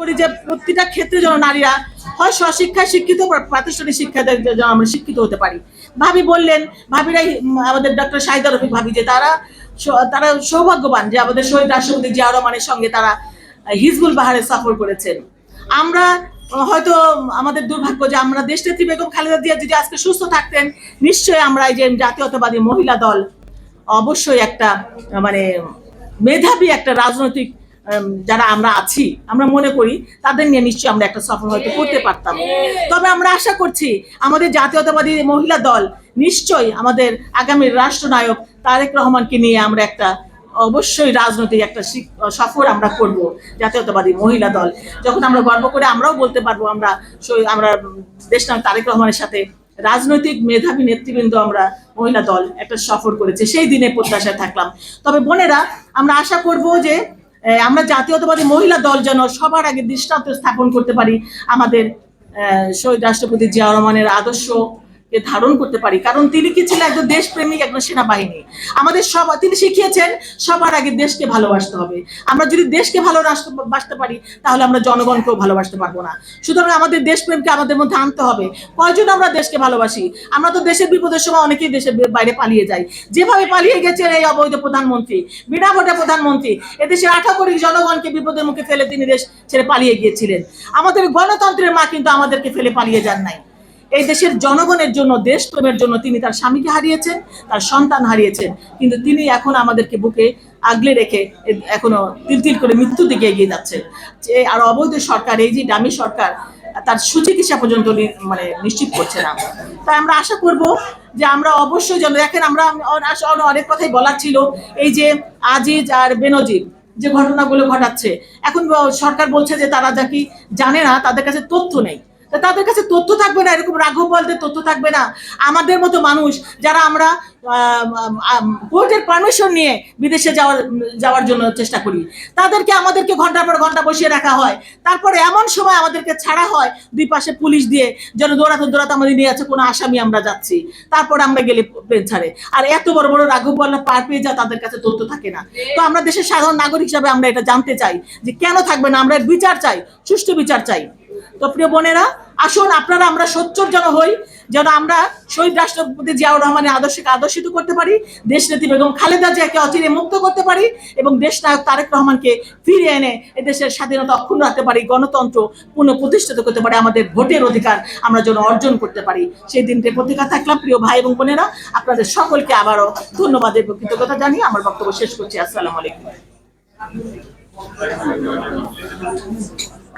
করি যে প্রতিটা ক্ষেত্রে যেন নারীরা হয় স্বশিক্ষায় শিক্ষিত প্রাতিষ্ঠানিক শিক্ষাতে যেন আমরা শিক্ষিত হতে পারি। ভাবি বললেন, ভাবিরাই আমাদের ডক্টর শাহিদা রফিক ভাবি যে তারা তারা সৌভাগ্যবান যে আমাদের শহীদ রাষ্ট্রপতি জিয়া রহমানের সঙ্গে তারা হিজবুল বাহারে সফর করেছেন। আমরা হয়তো আমাদের দুর্ভাগ্য যে আমরা দেশনেত্রী বেগম খালেদা জিয়া যদি আজকে সুস্থ থাকতেন, নিশ্চয়ই আমরা এই যে জাতীয়তাবাদী মহিলা দল অবশ্যই একটা মানে মেধাবী একটা রাজনৈতিক যারা আমরা আছি আমরা মনে করি তাদের নিয়ে নিশ্চয়ই আমরা একটা সফর হয়তো করতে পারতাম। তবে আমরা আশা করছি আমাদের জাতীয়তাবাদী মহিলা দল নিশ্চয়ই আমাদের আগামী রাষ্ট্রনায়ক তারেক রহমানকে নিয়ে আমরা একটা অবশ্যই রাজনৈতিক একটা সফর আমরা করব জাতীয়তাবাদী মহিলা দল। যখন আমরা গর্ব করে আমরাও বলতে পারব আমরা আমরা দেশ নায়ক তারেক রহমানের সাথে রাজনৈতিক মেধাবী নেতৃবৃন্দ আমরা মহিলা দল একটা সফর করেছে সেই দিনে প্রত্যাশায় থাকলাম। তবে বোনেরা আমরা আশা করব যে আমরা জাতীয়তাবাদী মহিলা দল যেন সবার আগে দৃষ্টান্ত স্থাপন করতে পারি আমাদের শহীদ রাষ্ট্রপতি জিয়া রহমানের আদর্শ ধারণ করতে পারি। কারণ তিনি কি ছিলেন একজন দেশপ্রেমিক, একজন সেনাবাহিনী। আমাদের সব তিনি শিখিয়েছেন, সবার আগে দেশকে ভালোবাসতে হবে। আমরা যদি দেশকে ভালোবাসতে পারি, তাহলে আমরা জনগণকেও ভালোবাসতে পারব না। সুতরাং আমাদের দেশপ্রেমকে আমাদের মধ্যে আনতে হবে। কয়জন আমরা দেশকে ভালোবাসি? আমরা তো দেশের বিপদের সময় অনেকেই দেশের বাইরে পালিয়ে যাই। যেভাবে পালিয়ে গেছেন এই অবৈধ প্রধানমন্ত্রী বিনা ভোটে প্রধানমন্ত্রী এদেশের আঠা কোটি জনগণকে বিপদের মুখে ফেলে তিনি দেশ ছেড়ে পালিয়ে গিয়েছিলেন। আমাদের গণতন্ত্রের মা কিন্তু আমাদেরকে ফেলে পালিয়ে যান নাই। এই দেশের জনগণের জন্য দেশপ্রেমের জন্য তিনি তার স্বামীকে হারিয়েছেন, তার সন্তান হারিয়েছেন। কিন্তু তিনি এখন আমাদেরকে বুকে আগলে রেখে এখনও তিল তিল করে মৃত্যু দিকে এগিয়ে যাচ্ছেন যে আর অবৈধ সরকার, এই যে দামি সরকার, তার সুচিকিৎসা পর্যন্ত মানে নিশ্চিত করছে না। তাই আমরা আশা করব যে আমরা অবশ্যই যেন, দেখেন আমরা অনেক কথাই বলার ছিল, এই যে আজিজ আর বেনজির যে ঘটনাগুলো ঘটাচ্ছে। এখন সরকার বলছে যে তারা যা কি জানে না, তাদের কাছে তথ্য নেই। তা তাদের কাছে তথ্য থাকবে না, এরকম রাঘব বলতে তথ্য থাকবে না। আমাদের মতো মানুষ যারা আমরা কোর্টের পারমিশন নিয়ে বিদেশে যাওয়ার যাওয়ার জন্য চেষ্টা করি। তাদেরকে আমাদেরকে ঘণ্টার পর ঘণ্টা বসিয়ে রাখা হয়। তারপরে এমন সময় আমাদেরকে ছাড়া হয় দুই পাশে পুলিশ দিয়ে, যেন দৌড়াতে দৌড়াতে আমাদের নিয়ে আছে কোনো আসামি আমরা যাচ্ছি। তারপরে আমরা গেলে প্লেন ছাড়ে। আর এত বড় বড় রাঘব বল্লা পার পেয়ে যা, তাদের কাছে তথ্য থাকে না। তো আমরা দেশের সাধারণ নাগরিক হিসাবে আমরা এটা জানতে চাই যে কেন থাকবে না? আমরা বিচার চাই, সুষ্ঠু বিচার চাই। তো প্রিয় বোনেরা, আসুন আপনারা আমরা সোচ্চর যেন হই, যেন আমরা শহীদ রাষ্ট্রপতি জিয়াউর রহমানের আদর্শকে আদর্শিত করতে পারি দেশ নেত্রী বেগম খালেদা জিয়াকে অচিরে মুক্ত করতে পারি এবং দেশ নায়ক তারেক রহমানকে ফিরিয়ে এনে এদেশের স্বাধীনতা অক্ষুণ্ণ রাখতে পারি, গণতন্ত্র পুনঃ প্রতিষ্ঠিত করতে পারি, আমাদের ভোটের অধিকার আমরা যেন অর্জন করতে পারি। সেই দিনটি প্রতিকার থাকলাম, প্রিয় ভাই এবং বোনেরা, আপনাদের সকলকে আবারও ধন্যবাদ এবং কৃতজ্ঞতা জানিয়ে আমার বক্তব্য শেষ করছি। আসসালামু আলাইকুম।